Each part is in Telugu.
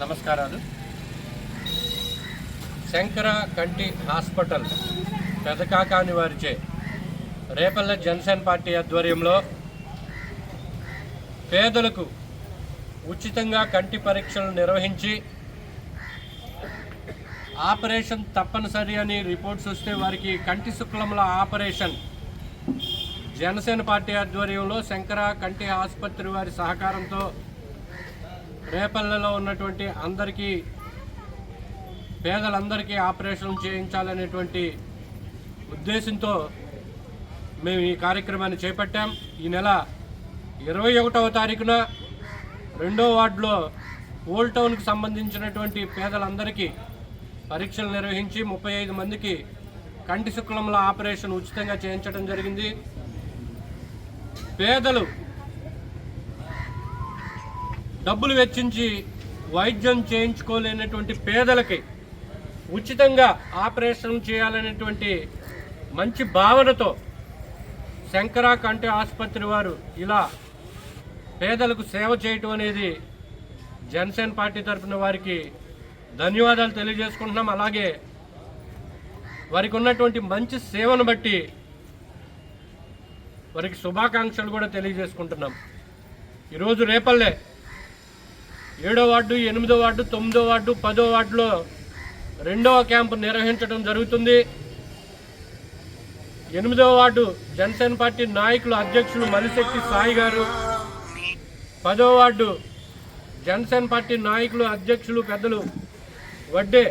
నమస్కారాలు. శంకర కంటి హాస్పిటల్ పెదకాకాని వారిచే రేపల్లె జనసేన పార్టీ ఆధ్వర్యంలో పేదలకు ఉచితంగా కంటి పరీక్షలు నిర్వహించి ఆపరేషన్ తప్పనిసరి అని రిపోర్ట్స్ వస్తే వారికి కంటి శుక్లముల ఆపరేషన్ జనసేన పార్టీ ఆధ్వర్యంలో శంకర కంటి ఆసుపత్రి వారి సహకారంతో రేపల్లెలో ఉన్నటువంటి అందరికీ పేదలందరికీ ఆపరేషన్ చేయించాలనేటువంటి ఉద్దేశంతో మేము ఈ కార్యక్రమాన్ని చేపట్టాం. ఈ నెల ఇరవై ఒకటవ తారీఖున రెండో వార్డులో ఓల్డ్ టౌన్కి సంబంధించినటువంటి పేదలందరికీ పరీక్షలు నిర్వహించి ముప్పై ఐదు మందికి కంటి శుక్లంలో ఆపరేషన్ ఉచితంగా చేయించడం జరిగింది. పేదలు డబ్బులు వెచ్చించి వైద్యం చేయించుకోలేనటువంటి పేదలకి ఉచితంగా ఆపరేషన్ చేయాలనేటువంటి మంచి భావనతో శంకర కంటి ఆసుపత్రి వారు ఇలా పేదలకు సేవ చేయటం అనేది జనసేన పార్టీ తరఫున వారికి ధన్యవాదాలు తెలియజేసుకుంటున్నాం. అలాగే వారికి ఉన్నటువంటి మంచి సేవను బట్టి వారికి శుభాకాంక్షలు కూడా తెలియజేసుకుంటున్నాం. ఈరోజు రేపల్లే ఏడో వార్డు ఎనిమిదో వార్డు తొమ్మిదో వార్డు పదో వార్డులో రెండవ క్యాంపు నిర్వహించడం జరుగుతుంది. ఎనిమిదవ వార్డు జనసేన పార్టీ నాయకులు అధ్యక్షులు మలిశెట్టి సాయి గారు. పదో వార్డు జనసేన పార్టీ నాయకులు అధ్యక్షులు పెద్దలు వడ్డే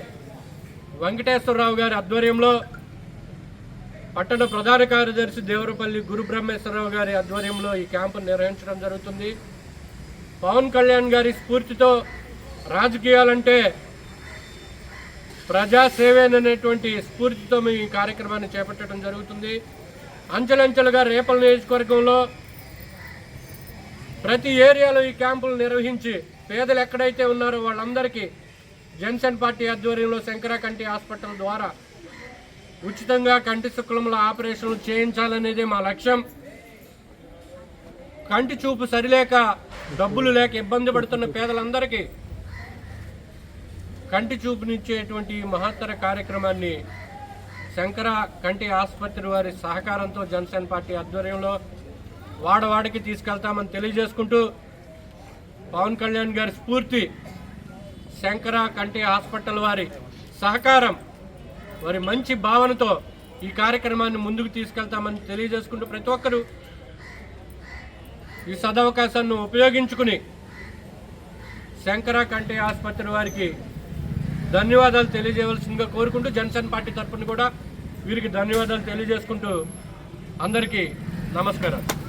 వెంకటేశ్వరరావు గారి ఆధ్వర్యంలో పట్టణ ప్రధాన కార్యదర్శి దేవరపల్లి గురు బ్రహ్మేశ్వరరావు గారి ఆధ్వర్యంలో ఈ క్యాంపు నిర్వహించడం జరుగుతుంది. పవన్ కళ్యాణ్ గారి స్ఫూర్తితో రాజకీయాలంటే ప్రజాసేవేననేటువంటి స్ఫూర్తితో మేము ఈ కార్యక్రమాన్ని చేపట్టడం జరుగుతుంది. అంచెలంచెలుగా రేపల నియోజకవర్గంలో ప్రతి ఏరియాలో ఈ క్యాంపులు నిర్వహించి పేదలు ఎక్కడైతే ఉన్నారో వాళ్ళందరికీ జన్సన్ పార్టీ ఆధ్వర్యంలో శంకర కంటి హాస్పిటల్ ద్వారా ఉచితంగా కంటి శుక్లముల ఆపరేషన్లు చేయించాలనేది మా లక్ష్యం. కంటి చూపు సరిలేక డబ్బులు లేక ఇబ్బంది పడుతున్న పేదలందరికీ కంటి చూపునిచ్చేటువంటి మహత్తర కార్యక్రమాన్ని శంకర కంటి ఆసుపత్రి వారి సహకారంతో జనసేన పార్టీ ఆధ్వర్యంలో వాడవాడికి తీసుకెళ్తామని తెలియజేసుకుంటూ పవన్ కళ్యాణ్ గారి స్ఫూర్తి శంకర కంటి హాస్పిటల్ వారి సహకారం వారి మంచి భావనతో ఈ కార్యక్రమాన్ని ముందుకు తీసుకెళ్తామని తెలియజేసుకుంటూ ప్రతి ఒక్కరూ ఈ సదవకాశాన్ని ఉపయోగించుకుని శంకర కంటి ఆసుపత్రి వారికి ధన్యవాదాలు తెలియజేయవలసిందిగా కోరుకుంటూ జనసేన పార్టీ తరఫున కూడా వీరికి ధన్యవాదాలు తెలియజేసుకుంటూ అందరికీ నమస్కారం